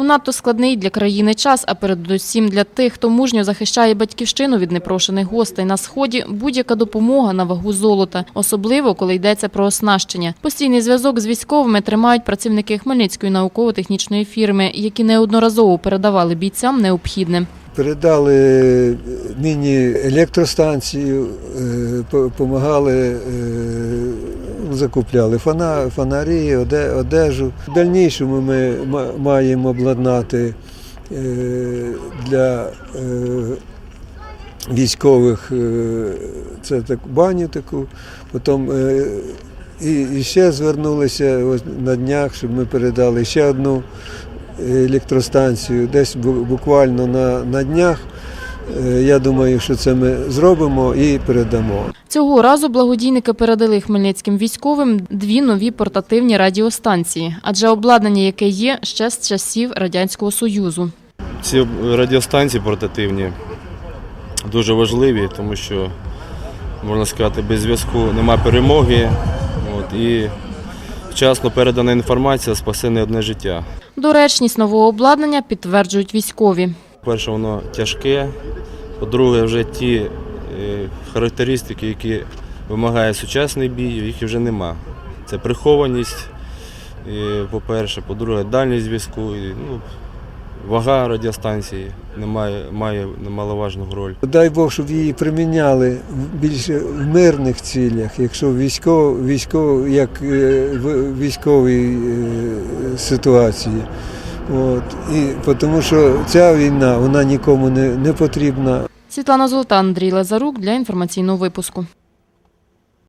У надто складний для країни час, а передусім для тих, хто мужньо захищає батьківщину від непрошених гостей на сході, будь-яка допомога на вагу золота, особливо коли йдеться про оснащення. Постійний зв'язок з військовими тримають працівники Хмельницької науково-технічної фірми, які неодноразово передавали бійцям необхідне. Передали міні-електростанцію, допомагали, закупляли фона- фонарі, оде- одежу. В дальнішому ми ма- маємо обладнати е, для е, військових е, це так, баню таку. Потім і ще звернулися ось на днях, щоб ми передали ще одну електростанцію. Десь буквально на, на днях. Е, Я думаю, що це ми зробимо і передамо. Цього разу благодійники передали хмельницьким військовим дві нові портативні радіостанції, адже обладнання, яке є, ще з часів Радянського Союзу. Ці радіостанції портативні дуже важливі, тому що, можна сказати, без зв'язку нема перемоги. От, і вчасно передана інформація спасе не одне життя. Доречність нового обладнання підтверджують військові. По-перше, воно тяжке. По-друге, вже ті е, характеристики, які вимагає сучасний бій, їх вже нема. Це прихованість, е, по-перше, по-друге, дальність зв'язку, ну, вага радіостанції не має, має немаловажну роль. Дай Бог, щоб її приміняли більше в мирних цілях, якщо військово, військово як е, в військовій ситуації. От. І, тому що ця війна вона нікому не, не потрібна. Світлана Золота, Андрій Лазарук для інформаційного випуску.